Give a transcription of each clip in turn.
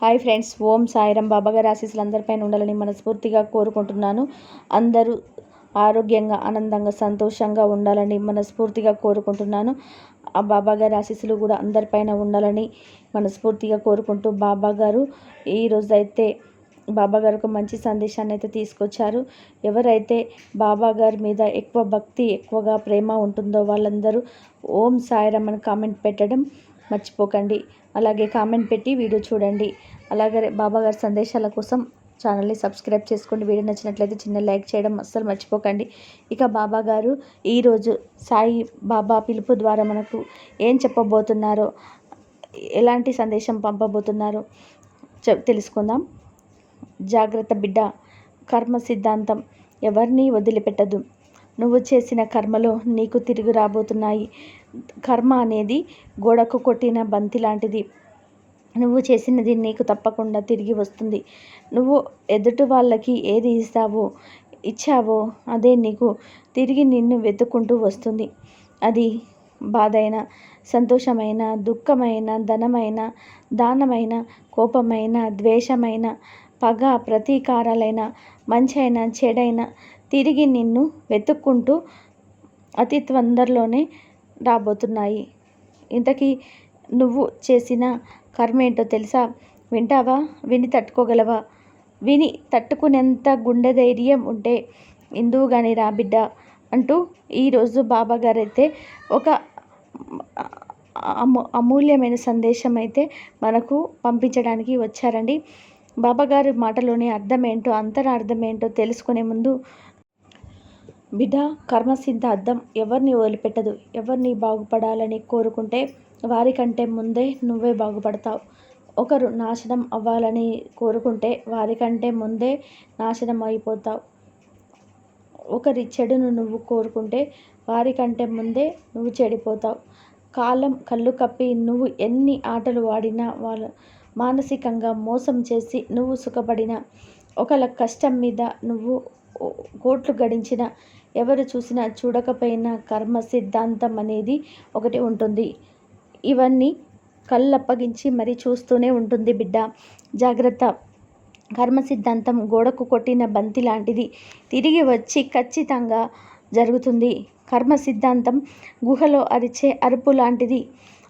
Hi friends ఓం సాయిరం. బాబాగారి ఆశీస్సులు అందరిపైన ఉండాలని మనస్ఫూర్తిగా కోరుకుంటున్నాను. అందరూ ఆరోగ్యంగా ఆనందంగా సంతోషంగా ఉండాలని మనస్ఫూర్తిగా కోరుకుంటున్నాను. ఆ బాబాగారి ఆశీస్సులు కూడా అందరిపైన ఉండాలని మనస్ఫూర్తిగా కోరుకుంటూ బాబా గారు ఈరోజు అయితే బాబా గారు ఒక మంచి సందేశాన్ని అయితే తీసుకొచ్చారు. ఎవరైతే బాబా గారి మీద ఎక్కువ భక్తి ఎక్కువగా ప్రేమ ఉంటుందో వాళ్ళందరూ ఓం సాయిరం అని కామెంట్ పెట్టడం మర్చిపోకండి. అలాగే కామెంట్ పెట్టి వీడియో చూడండి. అలాగే బాబా గారి సందేశాల కోసం ఛానల్ని సబ్స్క్రైబ్ చేసుకోండి. వీడియో నచ్చినట్లయితే చిన్న లైక్ చేయడం అస్సలు మర్చిపోకండి. ఇక బాబా గారు ఈరోజు సాయి బాబా పిలుపు ద్వారా మనకు ఏం చెప్పబోతున్నారో ఎలాంటి సందేశం పంపబోతున్నారో తెలుసుకుందాం. జాగ్రత్త బిడ్డ కర్మ సిద్ధాంతం ఎవరిని వదిలిపెట్టదు. నువ్వు చేసిన కర్మలో నీకు తిరిగి రాబోతున్నాయి. కర్మ అనేది గోడకు కొట్టిన బంతి లాంటిది. నువ్వు చేసినది నీకు తప్పకుండా తిరిగి వస్తుంది. నువ్వు ఎదుటి వాళ్ళకి ఏది ఇస్తావో ఇచ్చావో అదే నీకు తిరిగి నిన్ను వెతుక్కుంటూ వస్తుంది. అది బాధైన సంతోషమైన దుఃఖమైన ధనమైన దానమైన కోపమైన ద్వేషమైన పగ ప్రతీకారాలైన మంచైన చెడైన తిరిగి నిన్ను వెతుక్కుంటూ అతి తొందరలోనే రాబోతున్నాయి. ఇంతకీ నువ్వు చేసిన కర్మ ఏంటో తెలుసా? వింటావా? విని తట్టుకోగలవా? విని తట్టుకునేంత గుండె ధైర్యం ఉంటే ఇందువు కానీ రా బిడ్డ అంటూ ఈరోజు బాబా గారు అయితే ఒక అమూ అమూల్యమైన సందేశం అయితే మనకు పంపించడానికి వచ్చారండి. బాబాగారి మాటలోని అర్థం ఏంటో అంతరార్థం ఏంటో తెలుసుకునే ముందు బిడ్డ కర్మసిద్ధ అర్థం ఎవరిని వదిలిపెట్టదు? ఎవరిని బాగుపడాలని కోరుకుంటే వారికంటే ముందే నువ్వే బాగుపడతావు. ఒకరు నాశనం అవ్వాలని కోరుకుంటే వారికంటే ముందే నాశనం అయిపోతావు. ఒకరి చెడును నువ్వు కోరుకుంటే వారికంటే ముందే నువ్వు చెడిపోతావు. కాలం కళ్ళు కప్పి నువ్వు ఎన్ని ఆటలు ఆడినా వాళ్ళ మానసికంగా మోసం చేసి నువ్వు సుఖపడిన ఒకళ్ళ కష్టం మీద నువ్వు కోట్లు గడించిన ఎవరు చూసినా చూడకపోయినా కర్మ సిద్ధాంతం అనేది ఒకటి ఉంటుంది. ఇవన్నీ కళ్ళప్పగించి మరి చూస్తూనే ఉంటుంది బిడ్డ. జాగ్రత్త. కర్మ సిద్ధాంతం గోడకు కొట్టిన బంతి లాంటిది తిరిగి వచ్చి ఖచ్చితంగా జరుగుతుంది. కర్మ సిద్ధాంతం గుహలో అరిచే అరుపు లాంటిది.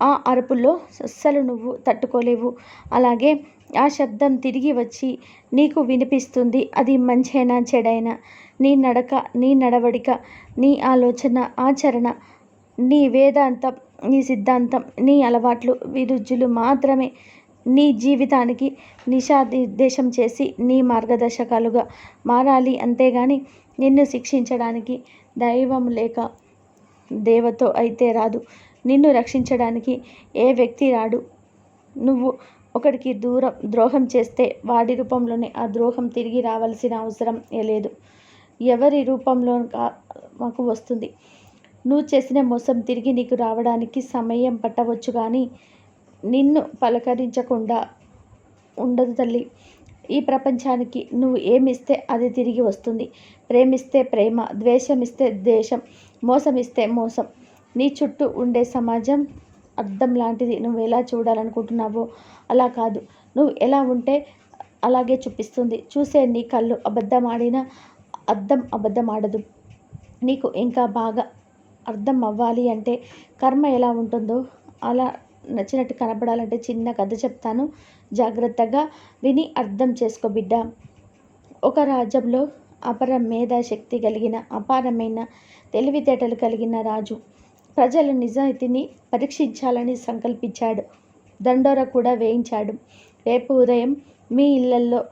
ఆ అరుపుల్లో అస్సలు నువ్వు తట్టుకోలేవు. అలాగే ఆ శబ్దం తిరిగి వచ్చి నీకు వినిపిస్తుంది అది మంచైనా చెడైనా? నీ నడక నీ నడవడిక నీ ఆలోచన ఆచరణ నీ వేదాంతం నీ సిద్ధాంతం నీ అలవాట్లు విరుద్ధులు మాత్రమే. నీ జీవితానికి దిశానిర్దేశం చేసి నీ మార్గదర్శకాలుగా మారాలి అంతేగాని నిన్ను శిక్షించడానికి దైవం లేక దేవతో అయితే రాదు. నిన్ను రక్షించడానికి ఏ వ్యక్తి రాడు? నువ్వు ఒకడికి దూరం ద్రోహం చేస్తే వాడి రూపంలోనే ఆ ద్రోహం తిరిగి రావాల్సిన అవసరం లేదు. ఎవరి రూపంలో మాకు వస్తుంది. నువ్వు చేసిన మోసం తిరిగి నీకు రావడానికి సమయం పట్టవచ్చు కానీ నిన్ను పలకరించకుండా ఉండదు తల్లి. ఈ ప్రపంచానికి నువ్వు ఏమిస్తే అది తిరిగి వస్తుంది. ప్రేమిస్తే ప్రేమ ద్వేషమిస్తే ద్వేషం మోసమిస్తే మోసం. నీ చుట్టూ ఉండే సమాజం అర్థం లాంటిది. నువ్వు ఎలా చూడాలనుకుంటున్నావో అలా కాదు. నువ్వు ఎలా ఉంటే అలాగే చూపిస్తుంది. చూసే నీ కళ్ళు అబద్ధం ఆడినా అద్దం అబద్ధం ఆడదు. నీకు ఇంకా బాగా అర్థం అవ్వాలి అంటే కర్మ ఎలా ఉంటుందో అలా నచ్చినట్టు కనపడాలంటే చిన్న కథ చెప్తాను. జాగ్రత్తగా విని అర్థం చేసుకో బిడ్డ. ఒక రాజ్యంలో అపర మేధాశక్తి కలిగిన అపారమైన తెలివితేటలు కలిగిన రాజు ప్రజల నిజాయితీని పరీక్షించాలని సంకల్పించాడు. దండోర కూడా వేయించాడు. రేపు ఉదయం మీ ఇళ్ళల్లో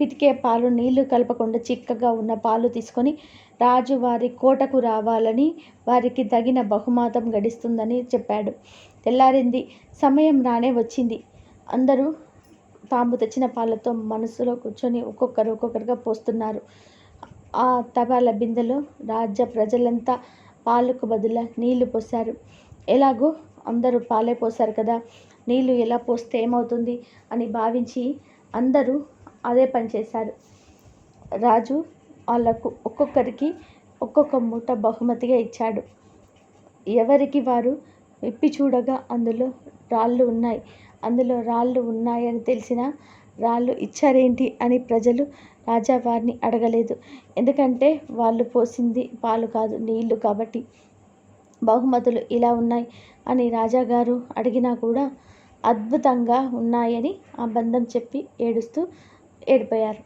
పితికే పాలు నీళ్ళు కలపకుండా చిక్కగా ఉన్న పాలు తీసుకొని రాజు వారి కోటకు రావాలని వారికి తగిన బహుమాతం గడిస్తుందని చెప్పాడు. తెల్లారింది. సమయం రానే వచ్చింది. అందరూ తాము తెచ్చిన పాలతో మనసులో కూర్చొని ఒక్కొక్కరు ఒక్కొక్కరుగా పోస్తున్నారు. ఆ తపాల బిందెలో రాజ్య ప్రజలంతా పాలకు బదుల నీళ్ళు పోశారు ఎలాగో అందరూ పాలే పోశారు కదా. నీళ్ళు ఎలా పోస్తే ఏమవుతుంది అని భావించి అందరూ అదే పని చేశారు రాజు వాళ్ళకు ఒక్కొక్కరికి ఒక్కొక్క మూట బహుమతిగా ఇచ్చాడు. ఎవరికి వారు విప్పి చూడగా అందులో రాళ్ళు ఉన్నాయి. అందులో రాళ్ళు ఉన్నాయని తెలిసిన రాళ్ళు ఇచ్చారేంటి అని ప్రజలు రాజావారిని అడగలేదు. ఎందుకంటే వాళ్ళు పోసింది పాలు కాదు నీళ్ళు కాబట్టి. బహుమతులు ఇలా ఉన్నాయి అని రాజాగారు అడిగినా కూడా అద్భుతంగా ఉన్నాయని ఆ బంధం చెప్పి ఏడుస్తూ ఏడిపోయారు.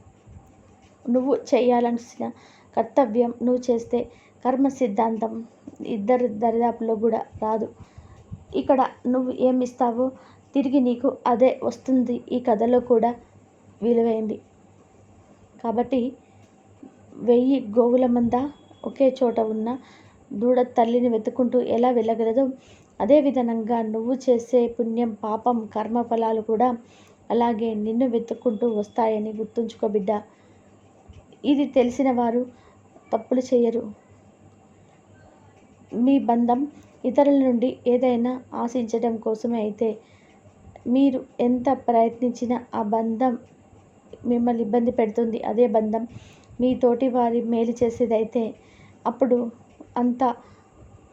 నువ్వు చేయాలనిసిన కర్తవ్యం నువ్వు చేస్తే కర్మ సిద్ధాంతం ఇద్దరు దరిదాపులో కూడా రాదు. ఇక్కడ నువ్వు ఏమి ఇస్తావో తిరిగి నీకు అదే వస్తుంది. ఈ కథలో కూడా విలువైంది. కాబట్టి వెయ్యి గోవుల మంద ఒకే చోట ఉన్న దూడ తల్లిని వెతుక్కుంటూ ఎలా వెళ్ళగలదో అదే విధంగా నువ్వు చేసే పుణ్యం పాపం కర్మ ఫలాలు కూడా అలాగే నిన్ను వెతుక్కుంటూ వస్తాయని గుర్తుంచుకో బిడ్డ. ఇది తెలిసిన వారు తప్పులు చేయరు. మీ బంధం ఇతరుల నుండి ఏదైనా ఆశించడం కోసమే అయితే మీరు ఎంత ప్రయత్నించినా ఆ బంధం మిమ్మల్ని ఇబ్బంది పెడుతుంది. అదే బంధం మీ తోటి వారి మేలు చేసేదైతే అప్పుడు అంత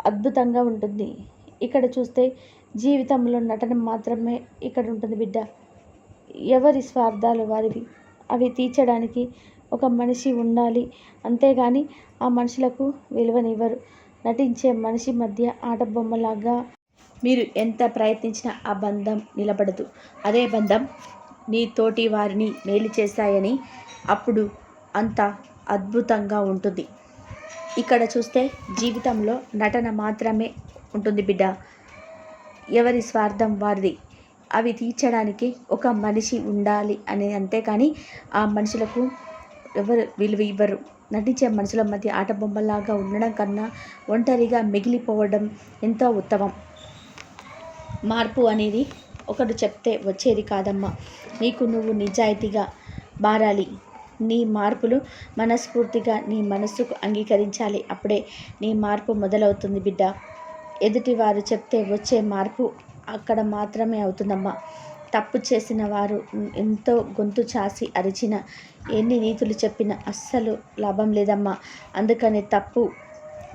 అద్భుతంగా ఉంటుంది. ఇక్కడ చూస్తే జీవితంలో నటన మాత్రమే ఇక్కడ ఉంటుంది బిడ్డ. ఎవరి స్వార్థాలు వారివి? అవి తీర్చడానికి ఒక మనిషి ఉండాలి. అంతేగాని ఆ మనుషులకు విలువనివ్వరు. నటించే మనిషి మధ్య ఆట బొమ్మలాగా మీరు ఎంత ప్రయత్నించినా ఆ బంధం నిలబడదు. అదే బంధం నీ తోటి వారిని మేలు చేశాయని అప్పుడు అంత అద్భుతంగా ఉంటుంది. ఇక్కడ చూస్తే జీవితంలో నటన మాత్రమే ఉంటుంది బిడ్డ. ఎవరి స్వార్థం వారిది. అవి తీర్చడానికి ఒక మనిషి ఉండాలి అని అంతేకాని ఆ మనుషులకు ఎవరు విలువ ఇవ్వరు. నటించే మనుషుల మధ్య ఆట బొమ్మలాగా ఉండడం కన్నా ఒంటరిగా మిగిలిపోవడం ఎంతో ఉత్తమం. మార్పు అనేది ఒకడు చెప్తే వచ్చేది కాదమ్మా. నీకు నువ్వు నిజాయితీగా మారాలి. నీ మార్పులు మనస్ఫూర్తిగా నీ మనస్సుకు అంగీకరించాలి. అప్పుడే నీ మార్పు మొదలవుతుంది బిడ్డ. ఎదుటి వారు చెప్తే వచ్చే మార్పు అక్కడ మాత్రమే అవుతుందమ్మా. తప్పు చేసిన వారు ఎంతో గొంతు చాసి అరిచిన ఎన్ని నీతులు చెప్పినా అస్సలు లాభం లేదమ్మా. అందుకని తప్పు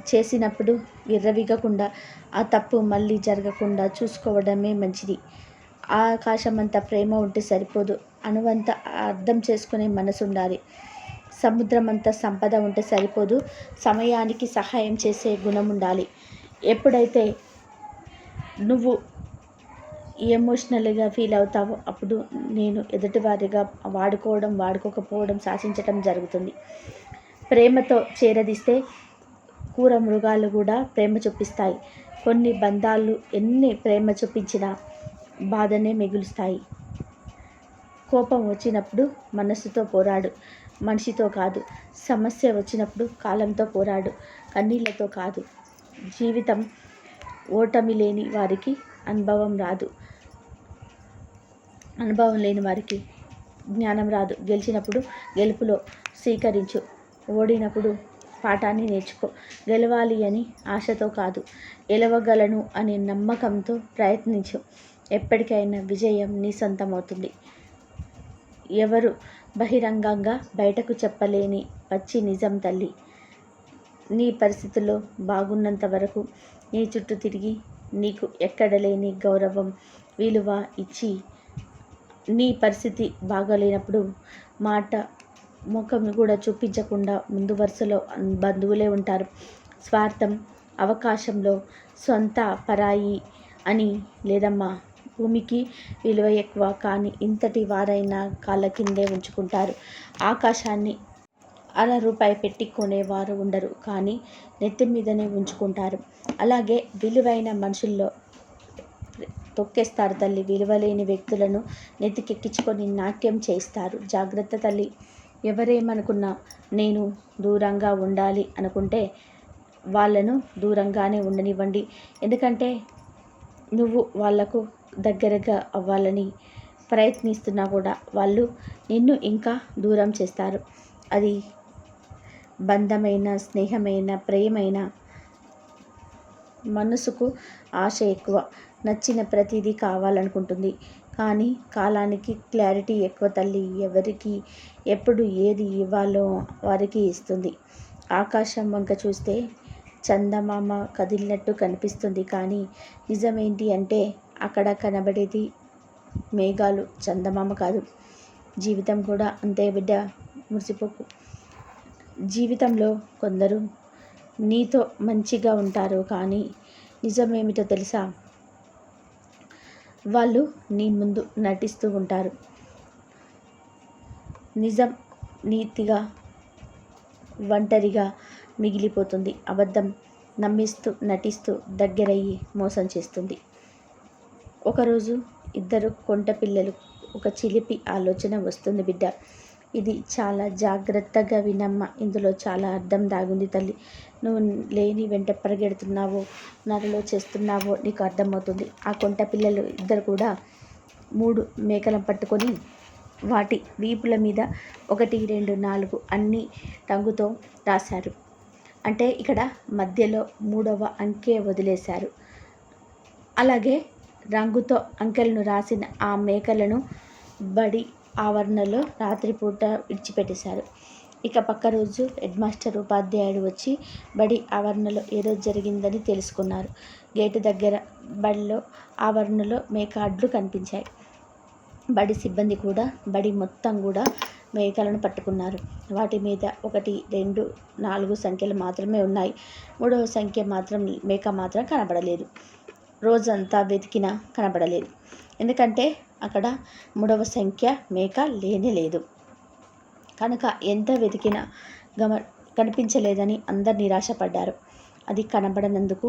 చేసినప్పుడు విర్రవిగకుండా ఆ తప్పు మళ్ళీ జరగకుండా చూసుకోవడమే మంచిది. ఆకాశమంత ప్రేమ ఉంటే సరిపోదు. అణువంత అర్థం చేసుకునే మనసు ఉండాలి సముద్రం సంపద ఉంటే సరిపోదు. సమయానికి సహాయం చేసే గుణం ఉండాలి ఎప్పుడైతే నువ్వు ఎమోషనల్గా ఫీల్ అవుతావో అప్పుడు నేను ఎదుటివారిగా వాడుకోవడం వాడుకోకపోవడం శాసించటం జరుగుతుంది. ప్రేమతో చేరదీస్తే కూర మృగాలు కూడా ప్రేమ చూపిస్తాయి. కొన్ని బంధాలు ఎన్ని ప్రేమ చూపించినా బాధనే మిగులుస్తాయి. కోపం వచ్చినప్పుడు మనస్సుతో పోరాడు. మనిషితో కాదు సమస్య వచ్చినప్పుడు కాలంతో పోరాడు కన్నీళ్ళతో కాదు. జీవితం ఓటమి లేని వారికి అనుభవం రాదు. అనుభవం లేని వారికి జ్ఞానం రాదు. గెలిచినప్పుడు గెలుపులో స్వీకరించు. ఓడినప్పుడు పాఠాన్ని నేర్చుకో. గెలవాలి అని ఆశతో కాదు. గెలవగలను అనే నమ్మకంతో ప్రయత్నించు. ఎప్పటికైనా విజయం నీ సొంతమవుతుంది. ఎవరు బహిరంగంగా బయటకు చెప్పలేని పచ్చి నిజం తల్లి. నీ పరిస్థితుల్లో బాగున్నంత వరకు నీ చుట్టూ తిరిగి నీకు ఎక్కడ లేని గౌరవం విలువ ఇచ్చి నీ పరిస్థితి బాగాలేనప్పుడు మాట ముఖం కూడా చూపించకుండా ముందు వరుసలో బంధువులే ఉంటారు. స్వార్థం అవకాశంలో సొంత పరాయి అని లేదమ్మా. భూమికి విలువ ఎక్కువ కానీ ఇంతటి వారైనా కాళ్ళ కిందే ఉంచుకుంటారు. ఆకాశాన్ని అర రూపాయి పెట్టి కొనేవారు ఉండరు కానీ నెత్తి మీదనే ఉంచుకుంటారు. అలాగే విలువైన మనుషుల్లో తొక్కేస్తారు తల్లి. విలువలేని వ్యక్తులను నెత్తికెక్కించుకొని నాట్యం చేస్తారు జాగ్రత్త తల్లి. ఎవరేమనుకున్నా నేను దూరంగా ఉండాలి అనుకుంటే వాళ్ళను దూరంగానే ఉండనివ్వండి. ఎందుకంటే నువ్వు వాళ్ళకు దగ్గరగా అవ్వాలని ప్రయత్నిస్తున్నా కూడా వాళ్ళు నిన్ను ఇంకా దూరం చేస్తారు. అది బంధమైన స్నేహమైన ప్రేమైన మనసుకు ఆశ ఎక్కువ. నచ్చిన ప్రతిదీ కావాలనుకుంటుంది. కానీ కాలానికి క్లారిటీ ఎక్కువ తల్లి. ఎవరికి ఎప్పుడు ఏది ఇవ్వాలో వారికి ఇస్తుంది. ఆకాశం వంక చూస్తే చందమామ కదిలినట్టు కనిపిస్తుంది. కానీ నిజమేంటి అంటే అక్కడ కనబడేది మేఘాలు. చందమామ కాదు. జీవితం కూడా అంతే బిడ్డ. మురిసిపోకు. జీవితంలో కొందరు నీతో మంచిగా ఉంటారు కానీ నిజమేమిటో తెలుసా? వాళ్ళు నీ ముందు నటిస్తూ ఉంటారు. నిజం నీతిగా ఒంటరిగా మిగిలిపోతుంది. అబద్ధం నమ్మిస్తూ నటిస్తూ దగ్గరయ్యి మోసం చేస్తుంది. ఒకరోజు ఇద్దరు కొంట పిల్లలు ఒక చిలిపి ఆలోచన వస్తుంది బిడ్డ. ఇది చాలా జాగ్రత్తగా వినమ్మ. ఇందులో చాలా అర్థం దాగుంది తల్లి. నువ్వు లేని వెంట పరిగెడుతున్నావో నరలో చేస్తున్నావో నీకు అర్థమవుతుంది. ఆ కొంట పిల్లలు ఇద్దరు కూడా మూడు మేకలను పట్టుకొని వాటి వీపుల మీద ఒకటి రెండు నాలుగు అన్ని రంగుతో రాశారు. అంటే ఇక్కడ మధ్యలో మూడవ అంకె వదిలేశారు. అలాగే రంగుతో అంకెలను రాసిన ఆ మేకలను బడి ఆవరణలో రాత్రిపూట విడిచిపెట్టేశారు. ఇక పక్క రోజు హెడ్ మాస్టర్ ఉపాధ్యాయుడు వచ్చి బడి ఆవరణలో ఏదో జరిగిందని తెలుసుకున్నారు. గేటు దగ్గర బడిలో ఆవరణలో మేకాడ్లు కనిపించాయి. బడి సిబ్బంది కూడా బడి మొత్తం కూడా మేకలను పట్టుకున్నారు. వాటి మీద ఒకటి రెండు నాలుగు సంఖ్యలు మాత్రమే ఉన్నాయి. మూడవ సంఖ్య మాత్రం మేక మాత్రం కనబడలేదు. రోజంతా వెతికినా కనబడలేదు. ఎందుకంటే అక్కడ మూడవ సంఖ్య మేక లేనే లేదు. కనుక ఎంత వెతికినా గమ కనిపించలేదని అందరు నిరాశపడ్డారు. అది కనబడనందుకు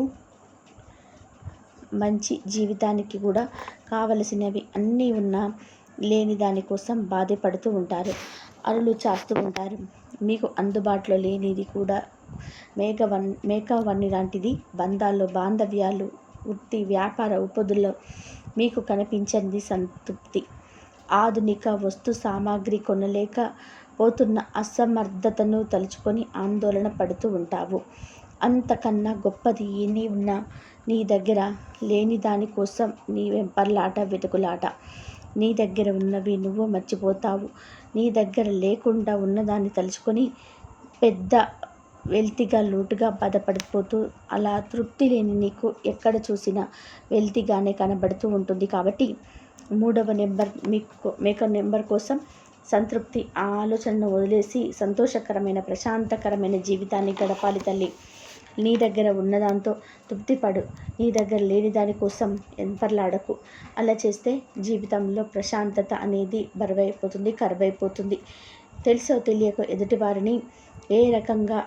మంచి జీవితానికి కూడా కావలసినవి అన్నీ ఉన్నా లేని దానికోసం బాధపడుతూ ఉంటారు. అరులు చాస్తూ ఉంటారు. మీకు అందుబాటులో లేనిది కూడా మేక వన్ మేక వన్ని లాంటిది బంధాల్లో బాంధవ్యాలు వృత్తి వ్యాపార ఉపదుల్లో మీకు కనిపించింది సంతృప్తి. ఆధునిక వస్తు సామాగ్రి కొనలేక పోతున్న అసమర్థతను తలుచుకొని ఆందోళన పడుతూ ఉంటావు. అంతకన్నా గొప్పది ఏమీ ఉన్నా నీ దగ్గర లేని దానికోసం నీ వెంపర్లాట వెతుకులాట. నీ దగ్గర ఉన్నవి నువ్వు మర్చిపోతావు. నీ దగ్గర లేకుండా ఉన్నదాన్ని తలుచుకొని పెద్ద వెల్తిగా లోటుగా బాధపడిపోతూ అలా తృప్తి లేని నీకు ఎక్కడ చూసినా వెల్తిగానే కనబడుతూ ఉంటుంది. కాబట్టి మూడవ నెంబర్ మీకు మేక నెంబర్ కోసం సంతృప్తి ఆ ఆలోచనను వదిలేసి సంతోషకరమైన ప్రశాంతకరమైన జీవితాన్ని గడపాలి తల్లి. నీ దగ్గర ఉన్నదాంతో తృప్తిపడు. నీ దగ్గర లేని దానికోసం ఎంపర్లాడకు. అలా చేస్తే జీవితంలో ప్రశాంతత అనేది బరువైపోతుంది కరువైపోతుంది. తెలుసో తెలియక ఎదుటివారిని ఏ రకంగా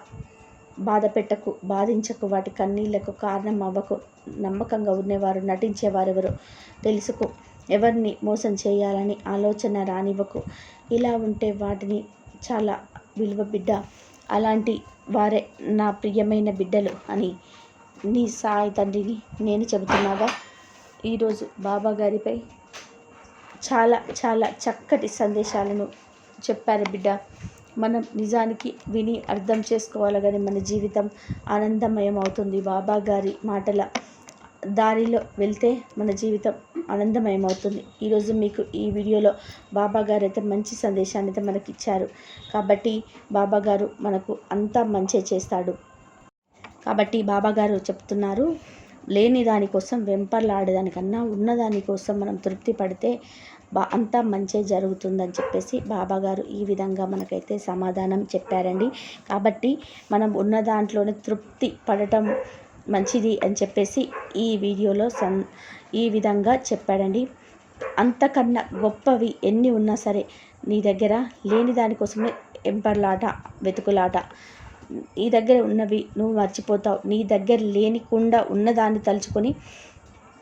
బాధ పెట్టకు బాధించకు వాటి కన్నీళ్ళకు కారణం అవ్వకు నమ్మకంగా ఉండేవారు నటించేవారెవరు తెలుసుకో. ఎవరిని మోసం చేయాలని ఆలోచన రానివ్వకు. ఇలా ఉంటే వాటిని చాలా విలువ బిడ్డ అలాంటి వారే నా ప్రియమైన బిడ్డలు అని నీ సాయి తండ్రిని నేను చెబుతున్నాగా ఈరోజు బాబా గారిపై చాలా చాలా చక్కటి సందేశాలను చెప్పారు బిడ్డ. మనం నిజానికి విని అర్థం చేసుకోవాలి కానీ మన జీవితం ఆనందమయం అవుతుంది. బాబా గారి మాటల దారిలో వెళ్తే మన జీవితం ఆనందమయం అవుతుంది. ఈరోజు మీకు ఈ వీడియోలో బాబా గారు అయితే మంచి సందేశాన్ని అయితే మనకి ఇచ్చారు. కాబట్టి బాబా గారు మనకు అంతా మంచి చేస్తాడు. కాబట్టి బాబా గారు చెప్తున్నారు లేని దానికోసం వెంపర్లాడేదానికన్నా ఉన్నదానికోసం మనం తృప్తి పడితే బా అంతా మంచి జరుగుతుందని చెప్పేసి బాబాగారు ఈ విధంగా మనకైతే సమాధానం చెప్పారండి. కాబట్టి మనం ఉన్న దాంట్లోనే తృప్తి పడటం మంచిది అని చెప్పేసి ఈ వీడియోలో సన్ ఈ విధంగా చెప్పాడండి. అంతకన్నా గొప్పవి ఎన్ని ఉన్నా సరే నీ దగ్గర లేని దానికోసమే ఎంపర్లాట వెతుకులాట. నీ దగ్గర ఉన్నవి నువ్వు మర్చిపోతావు. నీ దగ్గర లేనికుండా ఉన్నదాన్ని తలుచుకొని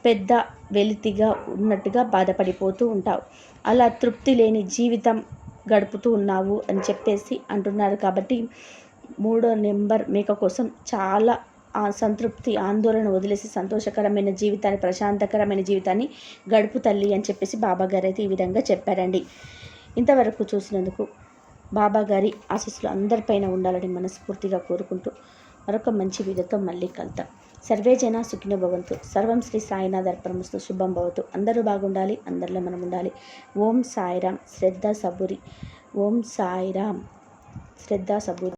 పెద్ద వెలితిగా ఉన్నట్టుగా బాధపడిపోతూ ఉంటావు. అలా తృప్తి లేని జీవితం గడుపుతూ ఉన్నావు అని చెప్పేసి అంటున్నారు కాబట్టి మూడో నెంబర్ మేక కోసం చాలా ఆ సంతృప్తి ఆందోళన వదిలేసి సంతోషకరమైన జీవితాన్ని ప్రశాంతకరమైన జీవితాన్ని గడుపు తల్లి అని చెప్పేసి బాబా గారు అయితే ఈ విధంగా చెప్పారండి. ఇంతవరకు చూసినందుకు బాబా గారి ఆశీస్సులు అందరిపైన ఉండాలని మనస్ఫూర్తిగా కోరుకుంటూ మరొక మంచి వీడియోతో మళ్ళీ కలుద్దాం. సర్వే జన సుఖిన భవంతు. సర్వం శ్రీ సాయినాథ్ అర్పణమస్తు. శుభం భవతు. అందరూ బాగుండాలి అందరిలో మనం ఉండాలి. ఓం సాయిరామ్. శ్రద్ధ సబురి. ఓం సాయిరామ్. శ్రద్ధ సబురి.